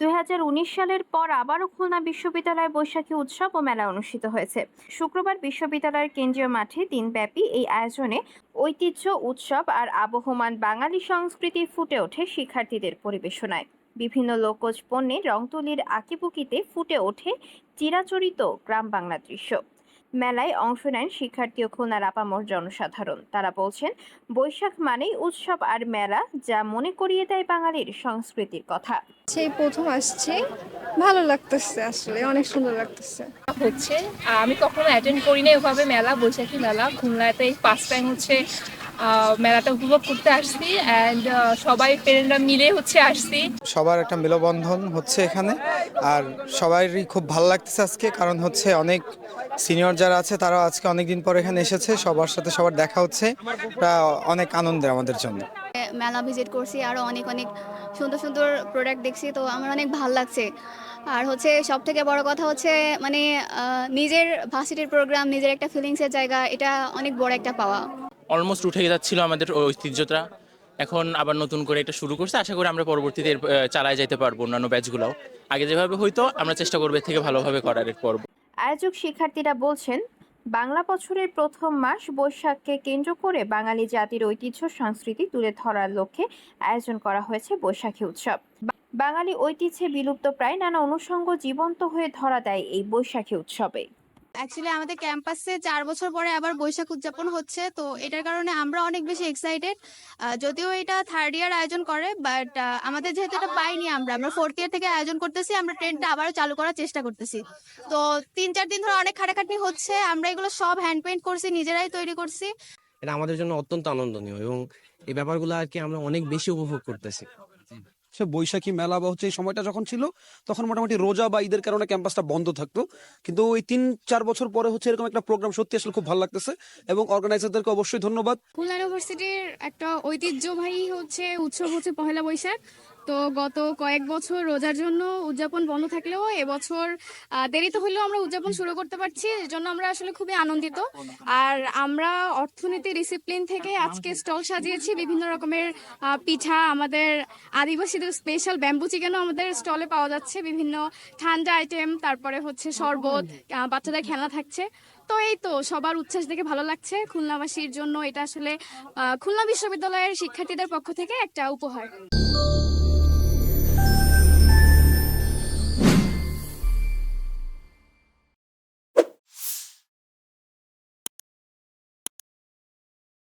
দু হাজার উনিশ সালের পর আবারও খুলনা বিশ্ববিদ্যালয়ে বৈশাখী উৎসব ও মেলা অনুষ্ঠিত হয়েছে। শুক্রবার বিশ্ববিদ্যালয়ের কেন্দ্রীয় মাঠে দিনব্যাপী এই আয়োজনে ঐতিহ্য, উৎসব আর আবহমান বাঙালি সংস্কৃতি ফুটে ওঠে শিক্ষার্থীদের পরিবেশনায়। বিভিন্ন লোকজ পণ্যের রংতুলির আঁকিবুকিতে ফুটে ওঠে চিরাচরিত গ্রাম বাংলা দৃশ্য। মেলায় অংশ নেন শিক্ষার্থী ও খুলনার আপামর জনসাধারণ। তারা বলছেন বৈশাখ মানেই উৎসব আর মেলা যা মনে করিয়ে দেয় বাঙালির সংস্কৃতির কথা। সেই প্রথম আসছে। ভালো লাগতেছে আসলে অনেক সুন্দর লাগতেছে। হচ্ছে আমি কখনো অ্যাটেন্ড করি না ওভাবে মেলা বৈশাখী মেলা। খুলনাতে পাঁচ টাইম হচ্ছে মেলাটা উপভোগ করতে আসছি অ্যান্ড সবাই পেরেন্টরা মিলে হচ্ছে আসছি। সবার একটা মেলবন্ধন হচ্ছে এখানে। আর সবারই খুব ভালো লাগতেছে আজকে কারণ হচ্ছে অনেক সিনিয়র যারা আছে তারা আজকে অনেক দিন পর এখানে এসেছে। সবার সাথে সবার দেখা হচ্ছে। অনেক আনন্দের আমাদের জন্য। মেলা ভিজিট করছি আরও অনেক অনেক সুন্দর সুন্দর প্রোডাক্ট দেখছি তো আমার অনেক ভালো লাগছে। আর হচ্ছে সব থেকে বড় কথা হচ্ছে মানে আহ, নিজের ভার্সিটির প্রোগ্রাম নিজের একটা ফিলিংসের জায়গা এটা অনেক বড় একটা পাওয়া। অলমোস্ট উঠে যাচ্ছিল আমাদের ঐতিহ্যটা। এখন আবার নতুন করে এটা শুরু করছে। আশা করি আমরা পরবর্তীতে চালায় যেতে পারব অন্যান্য ব্যাচগুলোও। আগে যেভাবে হয়তো আমরা চেষ্টা করব থেকে ভালোভাবে করার এর পর আয়োজক শিক্ষার্থীরা বলছেন, বাংলা বছরের প্রথম মাস বৈশাখকে কেন্দ্র করে বাঙালি জাতির ঐতিহ্য, সংস্কৃতি তুলে ধরার লক্ষ্যে আয়োজন করা হয়েছে বৈশাখী উৎসব। বাঙালি ঐতিহ্যে বিলুপ্ত প্রায় নানা অনুষঙ্গ জীবন্ত হয়ে ধরা দেয় এই বৈশাখী উৎসবে। অ্যাকচুয়ালি আমাদের ক্যাম্পাসে চার বছর পরে আবার বৈশাখ উদযাপন হচ্ছে, তো এটার কারণে আমরা অনেক বেশি এক্সাইটেড যদিও এটা থার্ড ইয়ার আয়োজন করে বাট আমাদের যেহেতু এটা পাইনি আমরা আমরা ফোর্থ ইয়ার থেকে আয়োজন করতেছি, আমরা ট্রেনটা আবারও চালু করার চেষ্টা করতেছি। তো তিন চার দিন ধরে অনেক খাটাখাটনি হচ্ছে, আমরা এগুলো সব হ্যান্ড পেন্ট করছি, নিজেরাই তৈরি করছি। এটা আমাদের জন্য অত্যন্ত আনন্দনীয় এবং এই ব্যাপারগুলো আর কি আমরা অনেক বেশি উপভোগ করতেছি। সে বৈশাখী মেলা বা হচ্ছে এই সময়টা যখন ছিল, তখন মোটামুটি রোজা বা ঈদের কারণে ক্যাম্পাসটা বন্ধ থাকতো। কিন্তু ওই তিন, চার বছর পরে হচ্ছে এরকম একটা প্রোগ্রাম সত্যি আসলে খুব ভালো লাগতেছে এবং অর্গানাইজারদেরকে অবশ্যই ধন্যবাদ। খুলনা ইউনিভার্সিটির একটা ঐতিহ্যবাহী হচ্ছে উৎসব হচ্ছে পহেলা বৈশাখ। তো গত কয়েক বছর রোজার জন্য উদযাপন বন্ধ থাকলেও এবছর দেরিতে হলেও আমরা উদযাপন শুরু করতে পারছি এর জন্য আমরা আসলে খুবই আনন্দিত। আর আমরা অর্থনীতি ডিসিপ্লিন থেকে আজকে স্টল সাজিয়েছি, বিভিন্ন রকমের পিঠা, আমাদের আদিবাসীদের স্পেশাল ব্যাম্বু চিকেনও আমাদের স্টলে পাওয়া যাচ্ছে, বিভিন্ন ঠান্ডা আইটেম তারপরে হচ্ছে শরবত বাচ্চাদের খেলা থাকছে। তো এই তো, সবার উচ্ছ্বাস দেখে ভালো লাগছে, খুলনাবাসীর জন্য এটা আসলে খুলনা বিশ্ববিদ্যালয়ের শিক্ষার্থীদের পক্ষ থেকে একটা উপহার।